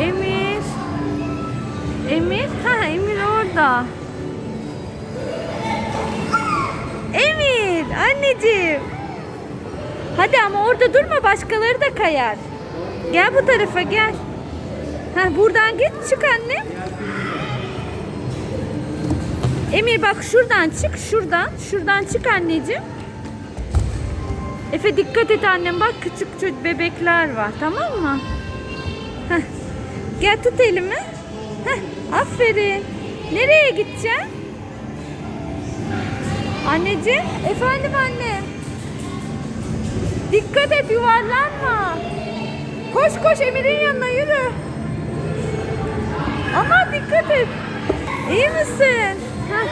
Emir. Emir. Ha Emir orada. Emir. Anneciğim. Hadi ama orada durma başkaları da kayar. Gel bu tarafa gel. Ha buradan git çık anne. Emir bak şuradan çık şuradan. Şuradan çık anneciğim. Efe dikkat et annem bak küçük çocuk bebekler var tamam mı? Heh. Gel tut elimi. Heh, aferin. Nereye gideceksin? Anneciğim, efendim anne. Dikkat et yuvarlanma. Koş koş Emir'in yanına yürü. Ama dikkat et. İyi misin? Heh.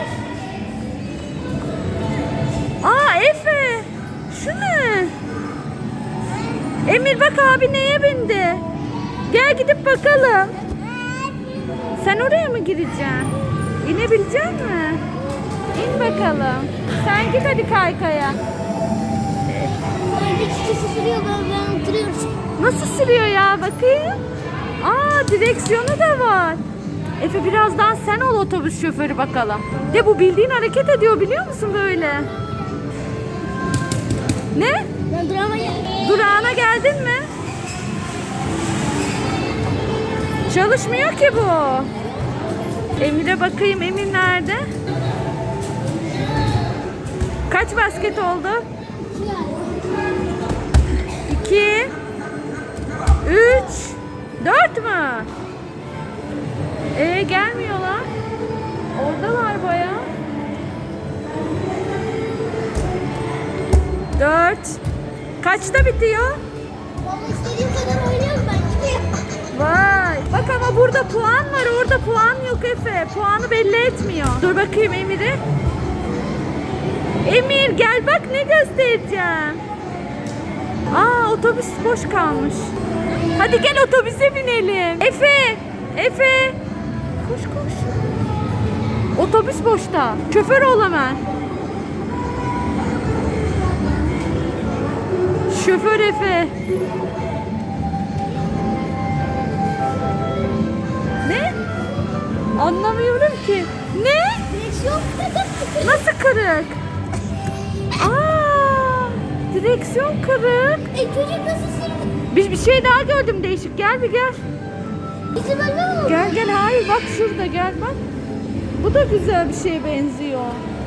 Aa Efe. Şu ne? Emir bak abi neye bindi? Gidip bakalım. Sen oraya mı gireceksin? İnebilecek mi? İn bakalım. Sen git hadi kaykaya. Kişi sürüyor ben, oturuyorum. Nasıl sürüyor ya bakayım. Aa direksiyonu da var. Efe birazdan sen ol otobüs şoförü bakalım. De bu bildiğin hareket ediyor biliyor musun böyle? Ne? Ben durama geldim. Durağına geldin mi? Çalışmıyor ki bu. Emir'e bakayım. Emir nerede? Kaç basket oldu? İki, üç, dört mü? Ee gelmiyorlar. Oradalar bayağı. Dört. Kaçta bitiyor? Vallahi istediğim kadar oynuyorum burada puan var. Orada puan yok Efe. Puanı belli etmiyor. Dur bakayım Emir'e. Emir gel bak ne göstereceğim. Aa otobüs boş kalmış. Hadi gel otobüse binelim. Efe. Efe. Koş koş. Otobüs boşta. Şoför ol hemen. Şoför Efe. Anlamıyorum ki. Ne? Direksiyon Nasıl kırık? Aa, direksiyon kırık. E çocuk nasıl sürüyor? Bir, bir şey daha gördüm değişik. Gel bir gel. Bizi böyle mi oldu? Gel gel hayır bak şurada gel bak. Bu da güzel bir şeye benziyor.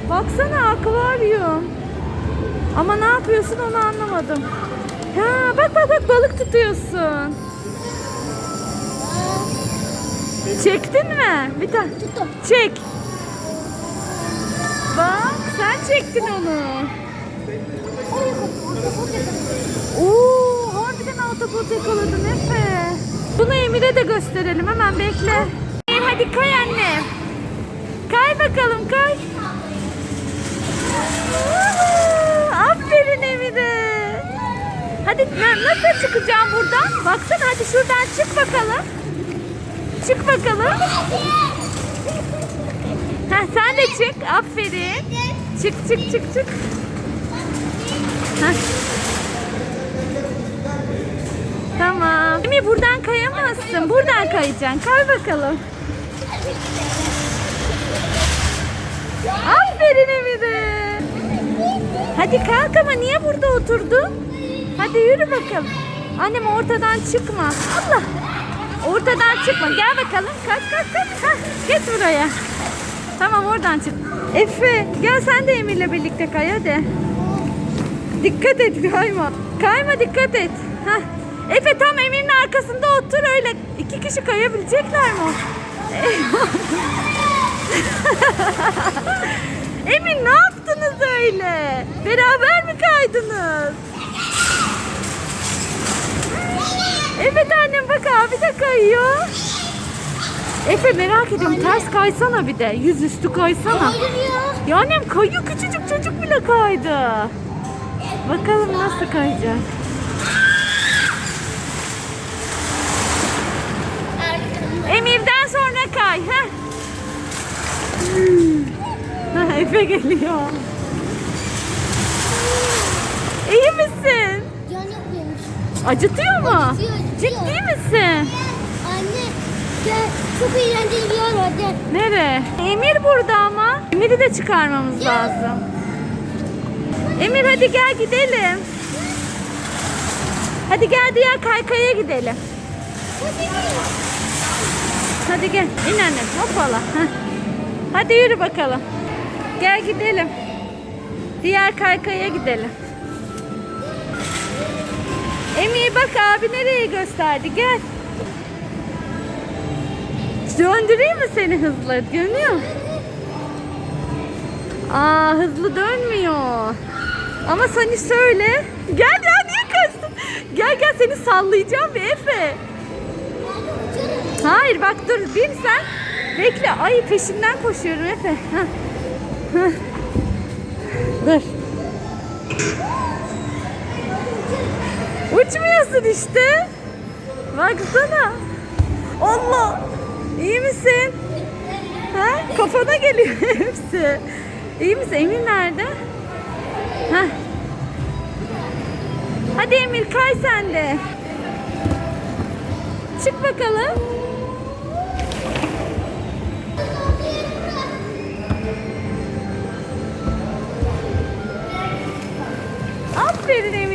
Baksana akvaryum. Ama ne yapıyorsun onu anlamadım. Ha bak bak bak balık tutuyorsun. Çektin mi? Bir tane. Tuttum. Çek. Bak sen çektin onu. Oo, harbiden autobot yakaladın Efe. Bunu Emir'e de gösterelim hemen bekle. Emir hadi kay anne. Kay bakalım kay. Aferin Emir'e. Hadi na- nasıl çıkacağım buradan? Baksana hadi şuradan çık bakalım. Çık bakalım. Heh, sen de çık. Aferin. Çık çık çık çık. Heh. Tamam. Emir buradan kayamazsın. Buradan kayacaksın. Kay bakalım. Aferin Emir'e. Hadi kalk ama niye burada oturdun? Hadi yürü bakalım. Annem ortadan çıkma. Allah. Ortadan çıkma. Gel bakalım. Kalk kalk kalk. Hah, geç buraya. Tamam oradan çık. Efe gel sen de Emir'le birlikte kay hadi. Dikkat et kayma. Kayma dikkat et. Heh. Efe tam Emir'in arkasında otur öyle. İki kişi kayabilecekler mi? Emir ne yaptınız öyle? Beraber mi kaydınız? Evet annem bak abi de kayıyor. Efe merak ediyorum ters kaysana bir de. Yüzüstü kaysana. Hayır ya. Ya annem kayıyor küçücük çocuk bile kaydı. Bakalım nasıl kayacak. Emir'den sonra kay. Heh. Ha, Efe geliyor. İyi misin? Can yapıyormuş. Acıtıyor mu? Acıtıyor. Ciddi misin? Anne Gel. Çok eğlenceli bir yer var. Gel. Nere? Emir burada ama. Emir'i de çıkarmamız lazım. Emir hadi gel gidelim. Hadi gel diğer kaykaya gidelim. Hadi gel. İn annem. Hoppala. Heh. Hadi yürü bakalım. Gel gidelim. Diğer kaykaya gidelim. Emir bak abi nereye gösterdi. Gel. Döndüreyim mi seni hızlı? Dönüyor. Aa hızlı dönmüyor. Ama seni söyle. Gel ya niye kaçtın? Gel gel seni sallayacağım bir Efe. Hayır bak dur bir sen. Bekle. Ay peşinden koşuyorum Efe. Dur. Bakın işte. Baksana. Allah. İyi misin? Ha? Kafana geliyor hepsi. İyi misin? Emir nerede? Heh. Hadi Emir kay sen de. Çık bakalım. Aferin Emir.